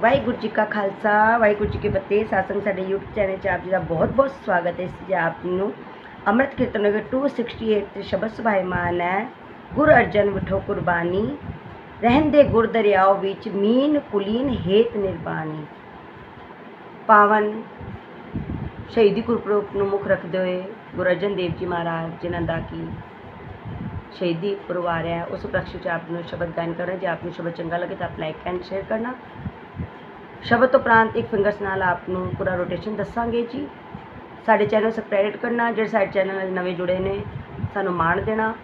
ਵਾਹਿਗੁਰੂ ਜੀ ਕਾ ਖਾਲਸਾ, ਵਾਹਿਗੁਰੂ ਜੀ ਕੀ ਫਤਿਹ। ਸਾਸੰਗ ਸਾਡੇ YouTube channel 'ਚ ਆਪ ਜੀ ਦਾ ਬਹੁਤ-ਬਹੁਤ ਸਵਾਗਤ ਹੈ। ਇਸ ਜੀ ਆਪ ਜੀ ਨੂੰ ਅੰਮ੍ਰਿਤ ਕੀਰਤਨ ਨਗਰ 268 ਤੇ ਸ਼ਬਦ ਸੁਭਾਇਮਾਨ ਹੈ। ਗੁਰ ਅਰਜਨ ਵਿਠੋ ਕੁਰਬਾਨੀ, ਰਹਿੰਦੇ ਗੁਰ ਦਰਿਆਓ ਵਿੱਚ ਮੀਨ ਕੁਲੀਨ ਹੇਤ ਨਿਰਬਾਨੀ। ਪਾਵਨ ਸ਼ਹੀਦੀ ਗੁਰਪੁਰਬ ਨੂੰ ਮੁੱਖ ਰੱਖਦੇ ਹੋਏ ਗੁਰੂ ਅਰਜਨ ਦੇਵ ਜੀ ਮਹਾਰਾਜ, ਜਿਨ੍ਹਾਂ ਦਾ ਕੀ ਸ਼ਹੀਦੀ ਪਰਿਵਾਰ ਹੈ, ਉਸ ਉਪਲਕਸ਼ 'ਚ ਆਪ ਨੂੰ ਸ਼ਬਦ ਗਾਇਨ ਕਰਨਾ ਜੇ ਆਪ ਨੂੰ ਸ਼ਬਦ ਚੰਗਾ ਲੱਗੇ ਤਾਂ ਆਪ ਲਾਈਕ ਐਂਡ ਸ਼ੇਅਰ ਕਰਨਾ। ਸ਼ਬਦ ਤੋਂ ਉਪਰੰਤ ਇੱਕ ਫਿੰਗਰਸ ਨਾਲ ਆਪ ਨੂੰ ਪੂਰਾ ਰੋਟੇਸ਼ਨ ਦੱਸਾਂਗੇ ਜੀ। ਸਾਡੇ ਚੈਨਲ ਸਬਸਕ੍ਰਾਈਬ ਕਰਨਾ, ਜਿਹੜੇ ਸਾਡੇ ਚੈਨਲ ਨਾਲ ਨਵੇਂ ਜੁੜੇ ਨੇ, ਸਾਨੂੰ ਮਾਣ ਦੇਣਾ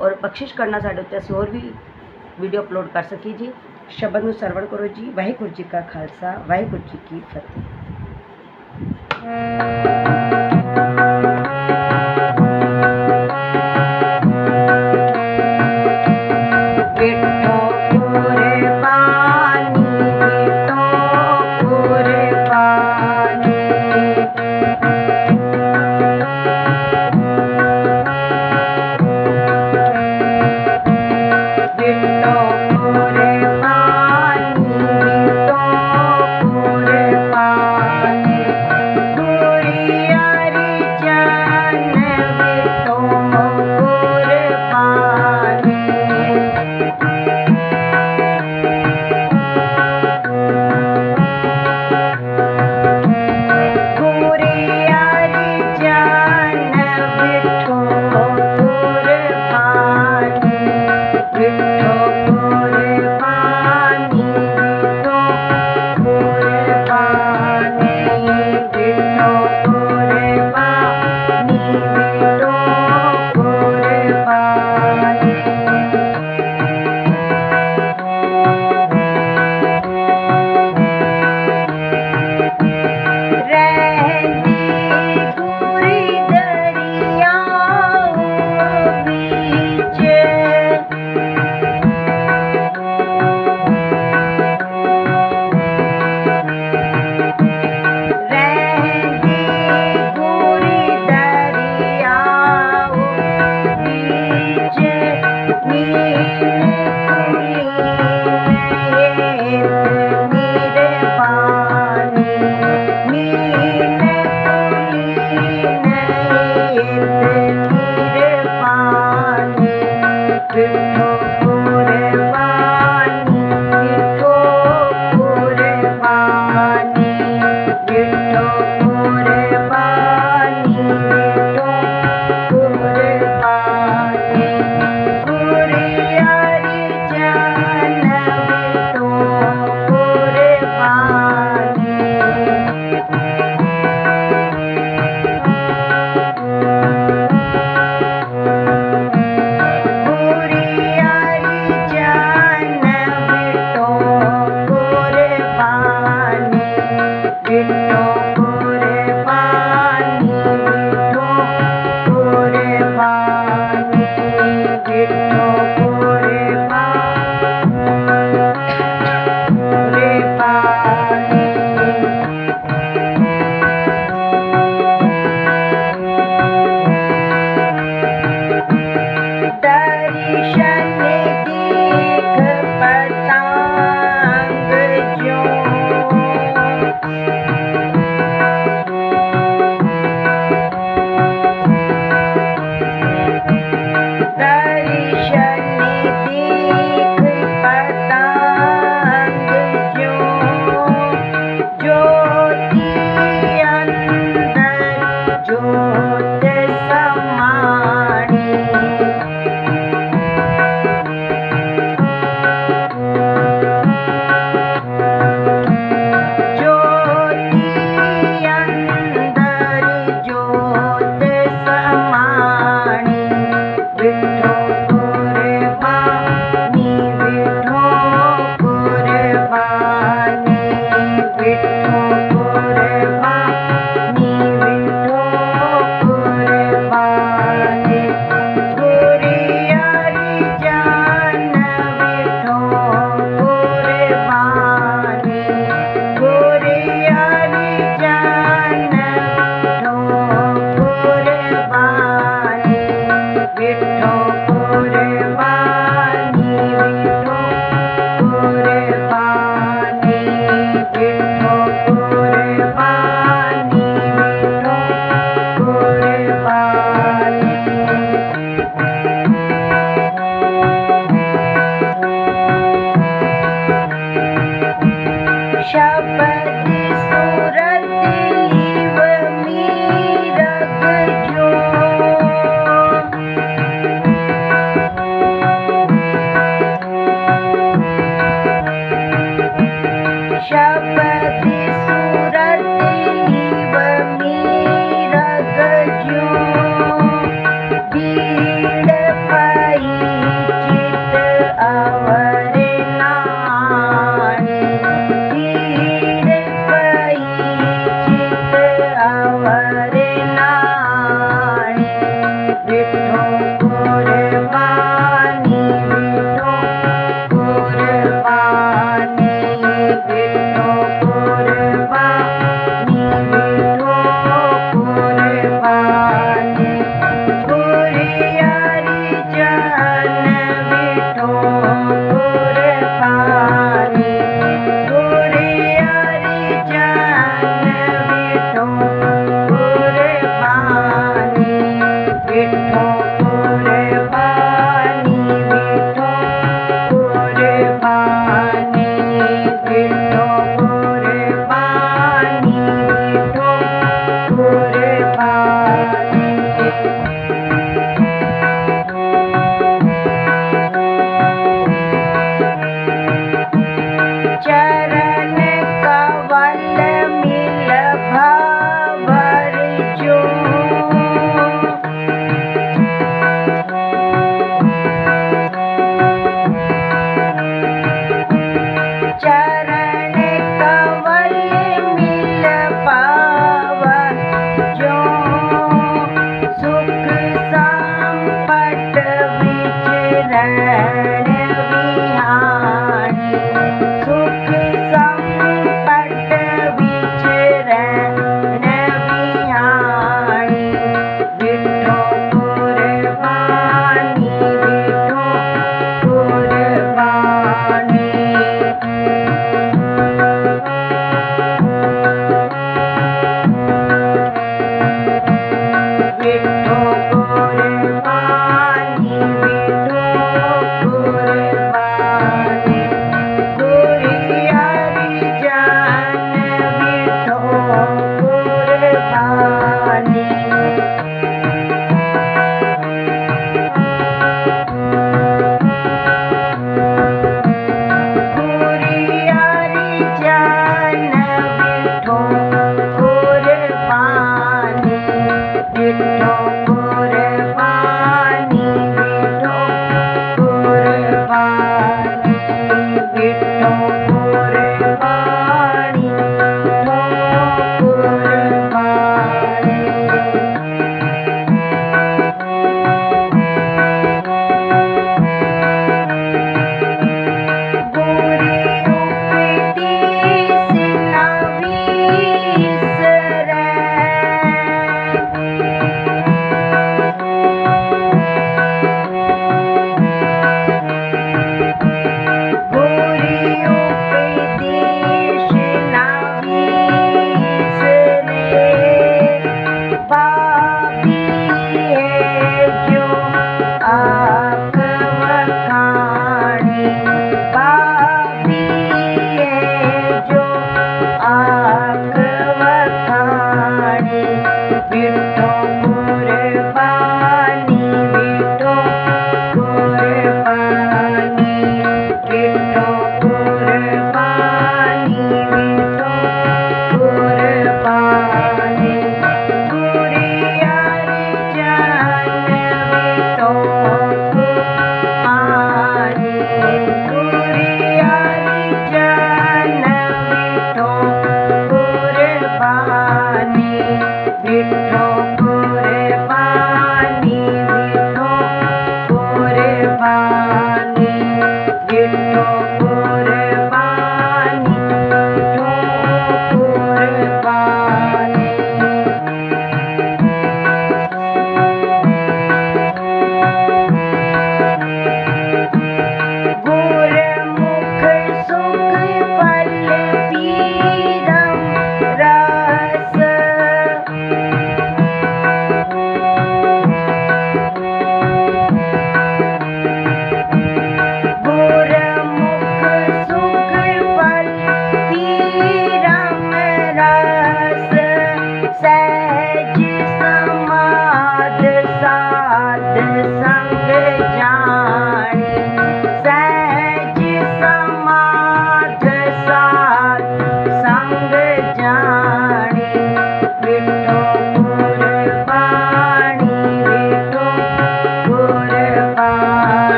ਔਰ ਬਖਸ਼ਿਸ਼ ਕਰਨਾ ਸਾਡੇ ਉੱਤੇ ਅਸੀਂ ਹੋਰ ਵੀ ਵੀਡੀਓ ਅਪਲੋਡ ਕਰ ਸਕੀਏ ਜੀ। ਸ਼ਬਦ ਨੂੰ ਸਰਵਣ ਕਰੋ ਜੀ। ਵਾਹਿਗੁਰੂ ਜੀ ਕਾ ਖਾਲਸਾ, ਵਾਹਿਗੁਰੂ ਜੀ ਕੀ ਫਤਿਹ।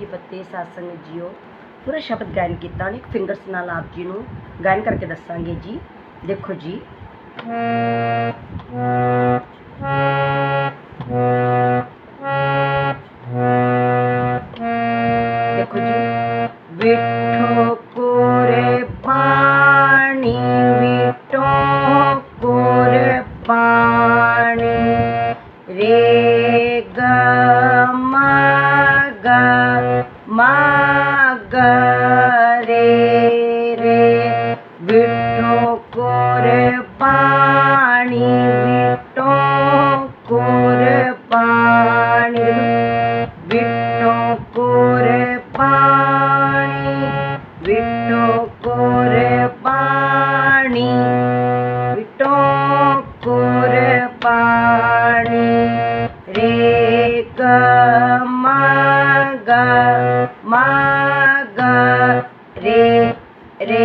ਕੀ ਫਤਿਹ ਸਾਸੰਗ ਜੀਓ। ਪੂਰਾ ਸ਼ਬਦ ਗਾਇਨ ਕੀਤਾ ਉਹਨੇ, ਇੱਕ ਫਿੰਗਰਸ ਨਾਲ ਆਪ ਜੀ ਨੂੰ। ਗਾਇਨ ਕਰਕੇ ਦੱਸਾਂਗੇ ਜੀ। ਦੇਖੋ ਜੀ। મા மா க ரே ரே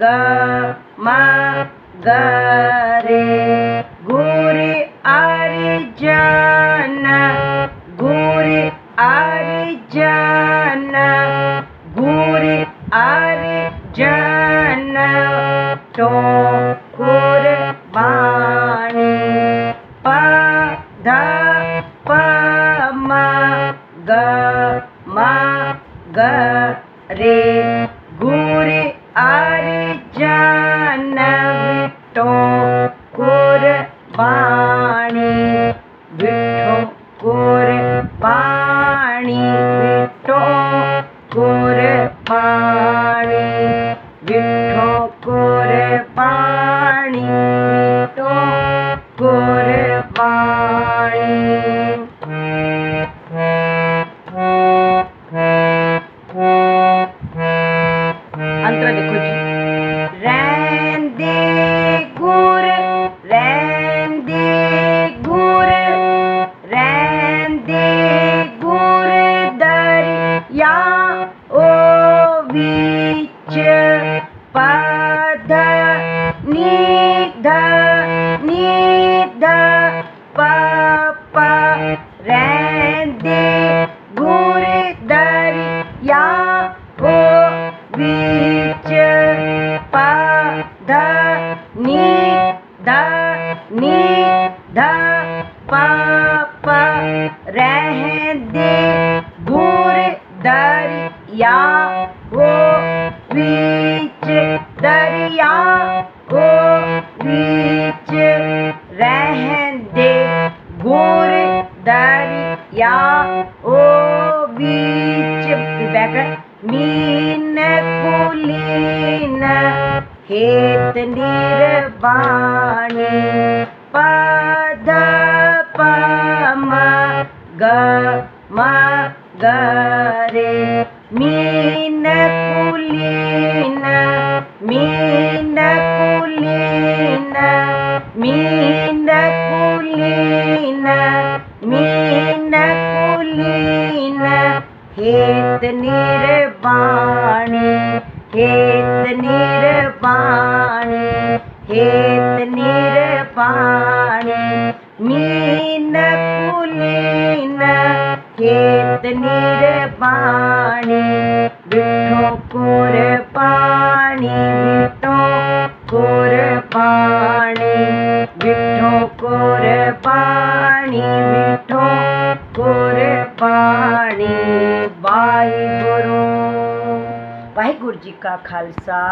ಗ ಮ ಗ ರೇ ಗುರಿ ಅರಿಜನ ಗುರಿ ಅರಿಜನ ಗುರಿ ಅರಿಜನ ಟೋ ಕುರ್ಬಾಣಿ ಪ ಧ ಪ ಮ ಗ ಮ ಗ ರೇ I पा ध नी ध नी ध पा प दे भूर दर या बीच दरिया हो बीच रह दे दरिया हो बीच बैकग्राउंड मीन कुलीन હેત નિર્વાણી પદ પમ ગ મ ગ રે મીન કુલીન મીન કુલીન મીન કુલીન મીન કુલીન હેત નિર્વાણી હેત નિર ਨਿਰਬਾਣੀ ਹੇਤ ਨਿਰਬਾਣੀ ਮੀਨ ਕੁਲੀਨ ਹੇਤ ਨਿਰਬਾਣੀ ਵਿਠੋ ਕੁਰਬਾਨੀ ਵਿਠੋ ਕੁਰਬਾਨੀ ਵਿਠੋ ਕੁਰਬਾਨੀ ਵਿਠੋ ਕੁਰਬਾਨੀ ਵਾਹਿਗੁਰੂ ਵਾਹਿਗੁਰੂ ਜੀ ਕਾ ਖਾਲਸਾ।